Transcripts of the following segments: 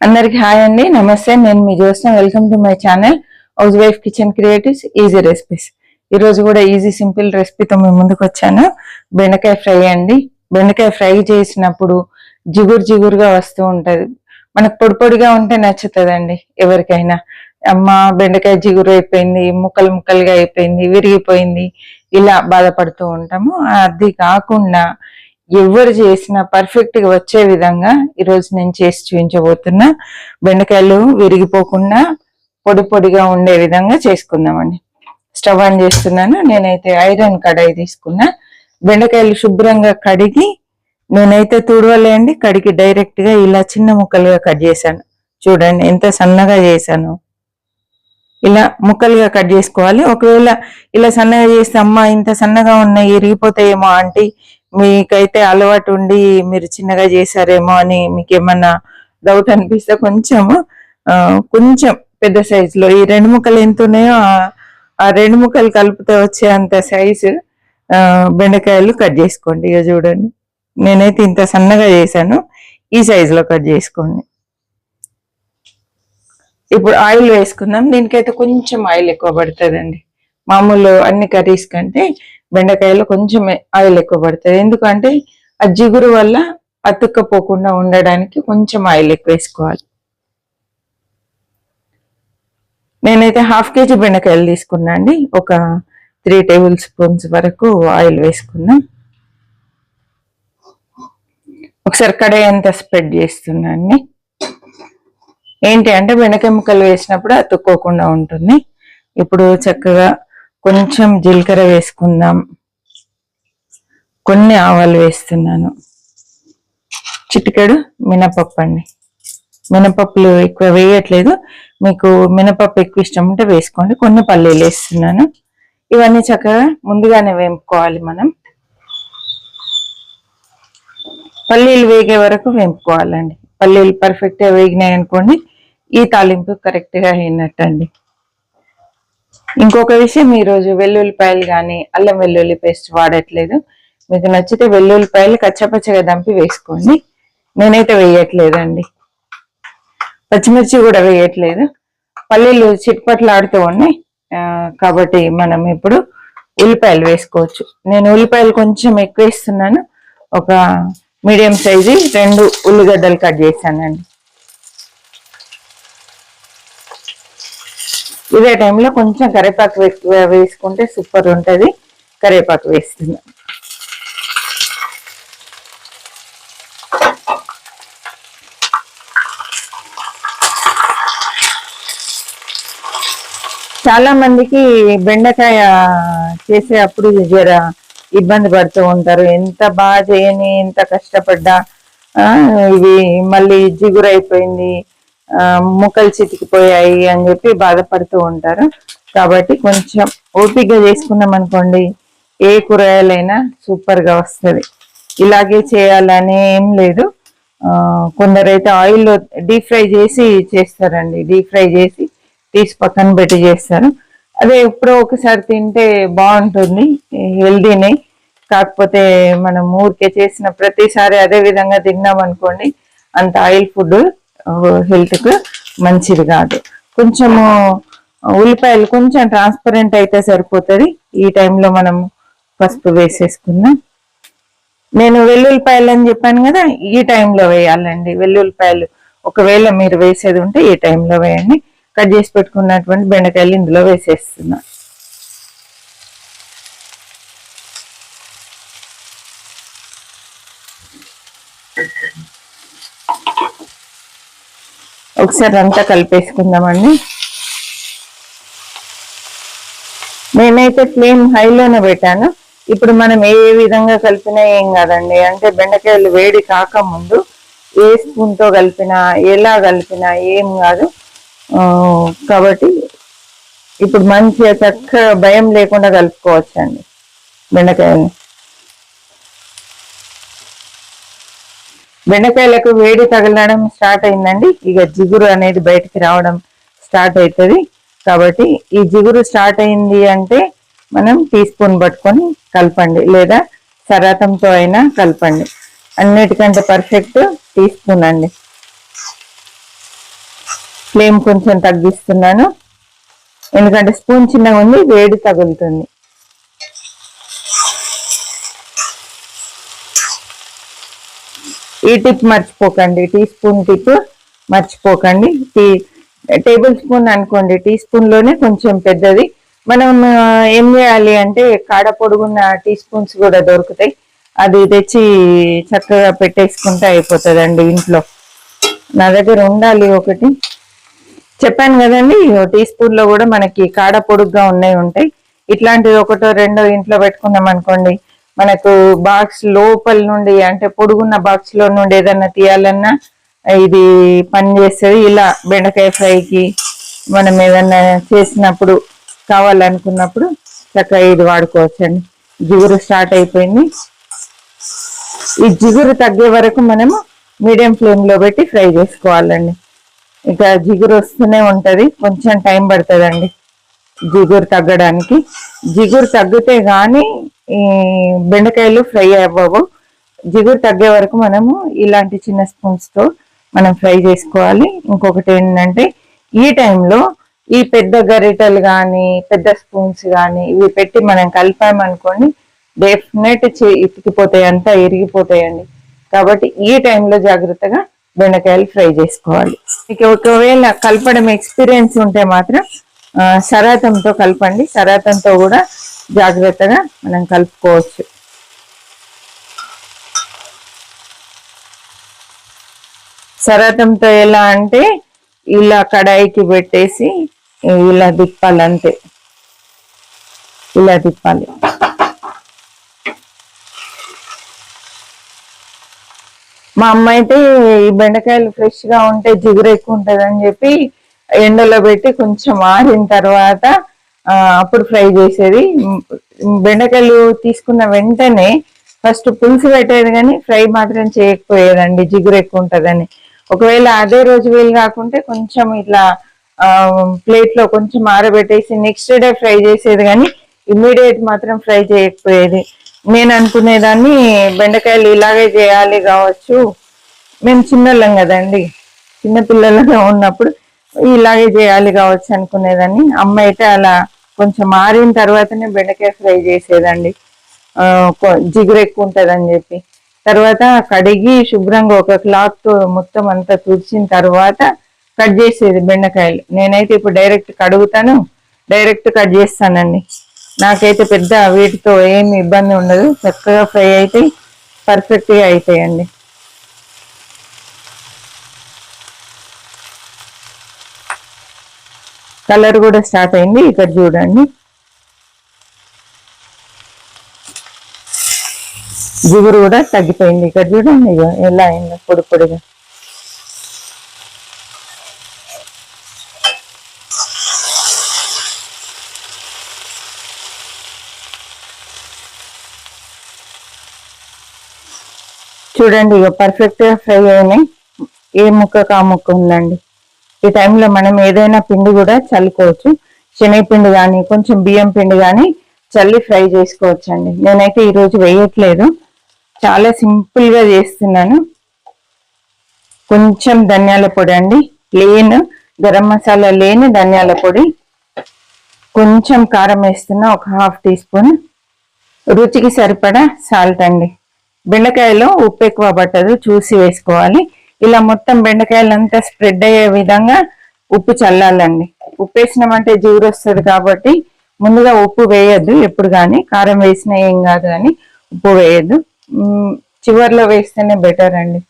అందరికి హాయ్ అండి. నమస్తే. నేను మీ Jyosna welcome to my channel housewife kitchen creatives easy recipes ఈ రోజు కూడా ఈజీ సింపుల్ రెసిపీతో మేము ముందుకు వచ్చాను. బెండకాయ ఫ్రై అండి. బెండకాయ ఫ్రై చేసినప్పుడు జిగురు జిగురుగా వస్తూ ఉంటుంది. మనకు పొడి పొడిగా ఉంటే నచ్చుతుందండి ఎవరికైనా. అమ్మ బెండకాయ జిగురు అయిపోయింది ముక్కలు ముక్కలుగా అయిపోయింది విరిగిపోయింది ఇలా బాధపడుతూ ఉంటాము. అది కాకుండా ఎవరు చేసినా పర్ఫెక్ట్గా వచ్చే విధంగా ఈరోజు నేను చేసి చూపించబోతున్నా. బెండకాయలు విరిగిపోకుండా పొడి పొడిగా ఉండే విధంగా చేసుకుందామండి. స్టవ్ ఆన్ చేస్తున్నాను. నేనైతే ఐరన్ కడాయి తీసుకున్నా. బెండకాయలు శుభ్రంగా కడిగి నేనైతే తుడవలేండి కడిగి డైరెక్ట్గా ఇలా చిన్న ముక్కలుగా కట్ చేశాను. చూడండి ఎంత సన్నగా చేశాను. ఇలా ముక్కలుగా కట్ చేసుకోవాలి. ఒకవేళ ఇలా సన్నగా చేస్తే అమ్మ ఇంత సన్నగా ఉన్నాయి ఇరిగిపోతాయేమో ఆంటీ మీకైతే అలవాటు ఉండి మీరు చిన్నగా చేశారేమో అని మీకు ఏమన్నా డౌట్ అనిపిస్తే కొంచెము కొంచెం పెద్ద సైజులో లో ఈ రెండు ముక్కలు ఎంత ఉన్నాయో ఆ- రెండు ముక్కలు కలిపితే వచ్చే అంత సైజు బెండకాయలు కట్ చేసుకోండి ఇక చూడండి. నేనైతే ఇంత సన్నగా చేశాను ఈ సైజులో లో కట్ చేసుకోండి. ఇప్పుడు ఆయిల్ వేసుకుందాం దీనికైతే కొంచెం ఆయిల్ ఎక్కువ పడుతుందండి. మామూలు అన్ని కర్రీస్ కంటే బెండకాయలో కొంచెం ఆయిల్ ఎక్కువ పడుతుంది ఎందుకంటే ఆ జిగురు వల్ల అతుక్కపోకుండా ఉండడానికి కొంచెం ఆయిల్ ఎక్కువ వేసుకోవాలి. నేనైతే హాఫ్ కేజీ బెండకాయలు తీసుకున్నా అండి. ఒక త్రీ టేబుల్ స్పూన్స్ వరకు ఆయిల్ వేసుకున్నా. ఒకసారి కడాయి అంతా స్ప్రెడ్ చేస్తున్నా అండి. ఏంటి అంటే బెండకాయ ముక్కలు వేసినప్పుడు అతుక్కోకుండా ఉంటుంది. ఇప్పుడు చక్కగా కొంచెం జీలకర్ర వేసుకుందాం. కొన్ని ఆవాలు వేస్తున్నాను. చిటికెడు మినపప్పు అండి. మినపప్పులు ఎక్కువ వేయట్లేదు. మీకు మినపప్పు ఎక్కువ ఇష్టం ఉంటే వేసుకోండి. కొన్ని పల్లీలు వేస్తున్నాను. ఇవన్నీ చక్కగా ముందుగానే వేపుకోవాలి మనం. పల్లీలు వేగే వరకు వేపుకోవాలండి. పల్లీలు పర్ఫెక్ట్గా వేగినాయి అనుకోండి ఈ తాలింపు కరెక్ట్గా అయినట్టు అయినట్టండి. ఇంకొక విషయం ఈరోజు రోజు వెల్లుల్లిపాయలు కానీ అల్లం వెల్లుల్లి పేస్ట్ వాడట్లేదు. మీకు నచ్చితే వెల్లుల్లిపాయలు కచ్చపచ్చగా దంపి వేసుకోండి. నేనైతే వేయట్లేదండి. పచ్చిమిర్చి కూడా వేయట్లేదు. పల్లీలు చిట్పట్లు ఉన్నాయి. కాబట్టి మనం ఇప్పుడు ఉల్లిపాయలు వేసుకోవచ్చు. నేను ఉల్లిపాయలు కొంచెం ఎక్కువ వేస్తున్నాను ఒక మీడియం సైజు రెండు ఉల్లిగడ్డలు కట్ చేశానండి. ఇదే టైంలో కొంచెం కరివేపాకు వేసుకుంటే సూపర్ ఉంటుంది. కరివేపాకు వేస్తున్నా చాలా మందికి బెండకాయ చేసే అప్పుడు జర ఇబ్బంది పడుతూ ఉంటారు. ఎంత బాగా చేయని ఎంత కష్టపడ్డా ఇది మళ్ళీ జిగురైపోయింది అయిపోయింది. ముక్కలు చితికిపోయాయి అని చెప్పి బాధపడుతూ ఉంటారు. కాబట్టి కొంచెం ఓపికగా చేసుకున్నాం అనుకోండి ఏ కూరగాయలైనా సూపర్గా వస్తుంది. ఇలాగే చేయాలని ఏం లేదు. కొందరైతే ఆయిల్లో డీప్ ఫ్రై చేసి చేస్తారండి. డీప్ ఫ్రై చేసి తీసి పక్కన పెట్టి చేస్తారు. అదే ఎప్పుడో ఒకసారి తింటే బాగుంటుంది హెల్దీనే. కాకపోతే మనం ఊరికే చేసిన ప్రతిసారి అదే విధంగా తిన్నాం అనుకోండి అంత ఆయిల్ ఫుడ్ హెల్త్కు మంచిది కాదు. కొంచెము ఉల్లిపాయలు కొంచెం ట్రాన్స్పరెంట్ అయితే సరిపోతుంది. ఈ టైంలో మనం పసుపు వేసేసుకుందాం నేను వెల్లుల్లిపాయలు అని చెప్పాను కదా ఈ టైంలో వేయాలండి. వెల్లుల్లిపాయలు ఒకవేళ మీరు వేసేది ఉంటే ఈ టైంలో వేయండి. కట్ చేసి పెట్టుకున్నటువంటి బెండకాయలు ఇందులో వేసేస్తున్నాను ఒకసారి అంతా కలిపేసుకుందామండి. నేనైతే ఫ్లేమ్ హైలోనే పెట్టాను. ఇప్పుడు మనం ఏ విధంగా కలిపినా ఏం కాదండి. అంటే బెండకాయలు వేడి కాకముందు ఏ స్పూన్తో కలిపినా ఎలా కలిపినా ఏం కాదు. కాబట్టి ఇప్పుడు మంచిగా చక్కగా భయం లేకుండా కలుపుకోవచ్చండి బెండకాయలు. బెండకాయలకు వేడి తగలడం స్టార్ట్ అయిందండి. ఇక జిగురు అనేది బయటికి రావడం స్టార్ట్ అవుతుంది కాబట్టి ఈ జిగురు స్టార్ట్ అయింది అంటే మనం టీ స్పూన్ పట్టుకొని కలపండి. లేదా సరాతంతో అయినా కలపండి. అన్నిటికంటే పర్ఫెక్ట్ టీ స్పూన్ అండి. ఫ్లేమ్ కొంచెం తగ్గిస్తున్నాను. ఎందుకంటే స్పూన్ చిన్నగా ఉంది వేడి తగులుతుంది. ఈ టిప్ మర్చిపోకండి. టీ స్పూన్ టిప్ మర్చిపోకండి. టీ టేబుల్ స్పూన్ అనుకోండి. టీ స్పూన్లోనే కొంచెం పెద్దది. మనం ఏం చేయాలి అంటే కాడ పొడుగున్న టీ స్పూన్స్ కూడా దొరుకుతాయి. అది తెచ్చి చక్కగా పెట్టేసుకుంటే అయిపోతుందండి ఇంట్లో. నా దగ్గర ఉండాలి ఒకటి. చెప్పాను కదండి టీ స్పూన్లో కూడా మనకి కాడ పొడుగ్గా ఉన్నాయి ఉంటాయి. ఇట్లాంటిది ఒకటో రెండో ఇంట్లో పెట్టుకున్నాం అనుకోండి మనకు బాక్స్ లోపల నుండి అంటే పొడుగున్న బాక్స్లో నుండి ఏదన్నా తీయాలన్నా ఇది పని చేస్తుంది. ఇలా బెండకాయ ఫ్రైకి మనం ఏదన్నా చేసినప్పుడు కావాలనుకున్నప్పుడు చక్కగా ఇది వాడుకోవచ్చండి. జిగురు స్టార్ట్ అయిపోయింది. ఈ జిగురు తగ్గే వరకు మనము మీడియం ఫ్లేమ్లో పెట్టి ఫ్రై చేసుకోవాలండి. ఇక జిగురు వస్తూనే ఉంటుంది. కొంచెం టైం పడుతుందండి. జిగురు తగ్గడానికి. జిగురు తగ్గితే కానీ ఈ బెండకాయలు ఫ్రై అవ్వవు. జిగురు తగ్గే వరకు మనము ఇలాంటి చిన్న స్పూన్స్తో మనం ఫ్రై చేసుకోవాలి. ఇంకొకటి ఏంటంటే ఈ టైంలో ఈ పెద్ద గరిటెలు కానీ పెద్ద స్పూన్స్ కానీ ఇవి పెట్టి మనం కలిపామనుకోండి డెఫినెట్ ఇతికిపోతాయి అంతా ఇరిగిపోతాయండి. కాబట్టి ఈ టైంలో జాగ్రత్తగా బెండకాయలు ఫ్రై చేసుకోవాలి. ఇక ఒకవేళ కలపడం ఎక్స్పీరియన్స్ ఉంటే మాత్రం సరాతంతో కలపండి. సరాతంతో కూడా జాగ్రత్తగా మనం కలుపుకోవచ్చు. సరాతంతో ఎలా అంటే ఇలా కడాయికి పెట్టేసి ఇలా తిప్పాలి అంతే ఇలా తిప్పాలి. మా అమ్మ అయితే ఈ బెండకాయలు ఫ్రెష్గా ఉంటే జిగురు ఎక్కువ ఉంటది అని చెప్పి ఎండలో పెట్టి కొంచెం ఆరిన తర్వాత అప్పుడు ఫ్రై చేసేది. బెండకాయలు తీసుకున్న వెంటనే ఫస్ట్ పులుసు పెట్టేది కానీ ఫ్రై మాత్రం చేయకపోయేదండి జిగురు ఎక్కువ ఉంటుందని ఒకవేళ అదే రోజు వీలు కాకుంటే కొంచెం ఇట్లా ప్లేట్లో కొంచెం ఆరబెట్టేసి నెక్స్ట్ డే ఫ్రై చేసేది కానీ ఇమ్మీడియట్ మాత్రం ఫ్రై చేయకపోయేది. నేను అనుకునేదాన్ని బెండకాయలు ఇలాగే చేయాలి కావచ్చు. మేము చిన్నోళ్ళం కదండి చిన్నపిల్లలుగా ఉన్నప్పుడు ఇలాగే చేయాలి కావచ్చు అనుకునేదాన్ని. అమ్మ అయితే అలా కొంచెం మారిన తర్వాతనే బెండకాయ ఫ్రై చేసేదండి. కొ- జిగురు ఎక్కువ ఉంటుందని చెప్పి. తర్వాత కడిగి శుభ్రంగా ఒక క్లాత్ మొత్తం అంతా తుడిచిన తర్వాత కట్ చేసేది బెండకాయలు. నేనైతే ఇప్పుడు డైరెక్ట్ కడుగుతాను డైరెక్ట్ కట్ చేస్తానండి. నాకైతే పెద్ద వీటితో ఏమి ఇబ్బంది ఉండదు. చక్కగా ఫ్రై అయితే పర్ఫెక్ట్గా అవుతాయండి కలర్ కూడా స్టార్ట్ అయింది. ఇక్కడ చూడండి. జిగురు కూడా తగ్గిపోయింది. ఇక్కడ చూడండి ఇక ఎలా అయిందో పొడి పొడిగా. చూడండి ఇక పర్ఫెక్ట్గా ఫ్రై అయినాయి. ఏ ముక్కకు ఆ ముక్క ఉందండి? ఈ టైంలో మనం ఏదైనా పిండి కూడా చల్లుకోవచ్చు. శనగపిండి కానీ కొంచెం బియ్యం పిండి కానీ చల్లి ఫ్రై చేసుకోవచ్చు అండి నేనైతే ఈరోజు వేయట్లేదు. చాలా సింపుల్గా చేస్తున్నాను. కొంచెం ధనియాల పొడి అండి. లేన్ గరం మసాలా లేని ధనియాల పొడి. కొంచెం కారం వేస్తున్నా ఒక హాఫ్ టీ స్పూన్. రుచికి సరిపడా సాల్ట్ అండి. బెండకాయలో ఉప్పు ఎక్కువ పట్టదు చూసి వేసుకోవాలి. ఇలా మొత్తం బెండకాయలంతా స్ప్రెడ్ అయ్యే విధంగా ఉప్పు చల్లాలండి. ఉప్పు వేసినామంటే జీవురు వస్తుంది కాబట్టి ముందుగా ఉప్పు వేయద్దు ఎప్పుడు కానీ కారం వేసినా ఏం కాదు కానీ ఉప్పు వేయద్దు. చివరిలో వేస్తేనే బెటర్ అండి.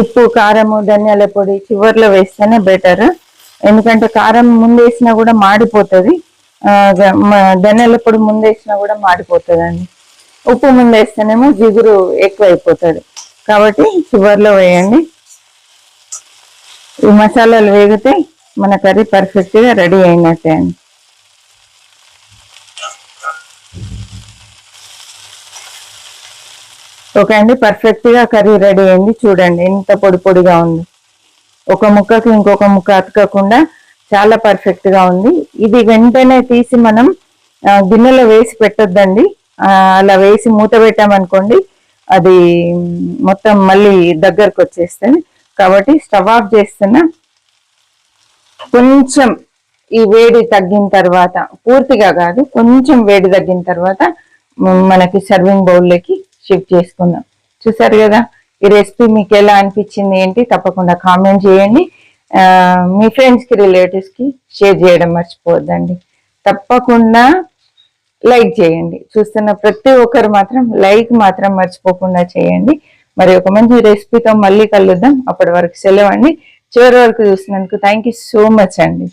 ఉప్పు కారము ధనియాల పొడి చివర్లో వేస్తేనే బెటర్ ఎందుకంటే కారం ముందు వేసినా కూడా మాడిపోతుంది. ధనియాల పొడి ముందు వేసినా కూడా మాడిపోతుంది అండి ఉప్పు ముందు వేస్తేనేమో జిగురు ఎక్కువ అయిపోతుంది కాబట్టి షుగర్లో వేయండి. ఈ మసాలాలు వేగితే మన కర్రీ పర్ఫెక్ట్గా రెడీ అయినట్టే అండి. ఓకే అండి పర్ఫెక్ట్గా కర్రీ రెడీ అయింది. చూడండి ఎంత పొడి పొడిగా ఉంది. ఒక ముక్కకి ఇంకొక ముక్క అతకకుండా చాలా పర్ఫెక్ట్గా ఉంది. ఇది వెంటనే తీసి మనం గిన్నెలో వేసి పెట్టొద్దండి. అలా వేసి మూత పెట్టామనుకోండి అది మొత్తం మళ్ళీ దగ్గరకు వచ్చేస్తుంది. కాబట్టి స్టవ్ ఆఫ్ చేస్తున్నా కొంచెం ఈ వేడి తగ్గిన తర్వాత పూర్తిగా కాదు కొంచెం వేడి తగ్గిన తర్వాత మనకి సర్వింగ్ బౌల్లోకి షిఫ్ట్ చేసుకుందాం. చూసారు కదా ఈ రెసిపీ మీకు ఎలా అనిపించింది ఏంటి? తప్పకుండా కామెంట్ చేయండి. మీ ఫ్రెండ్స్కి రిలేటివ్స్కి షేర్ చేయడం మర్చిపోవద్దండి. తప్పకుండా లైక్ చేయండి. చూస్తున్న ప్రతి ఒక్కరు మాత్రం లైక్ మాత్రం మర్చిపోకుండా చేయండి. మరి ఒక మంచి రెసిపీతో మళ్ళీ కలుద్దాం. అప్పటి వరకు సెలవు అండి. చివరి వరకు చూసినందుకు థ్యాంక్ యూ సో మచ్ అండి.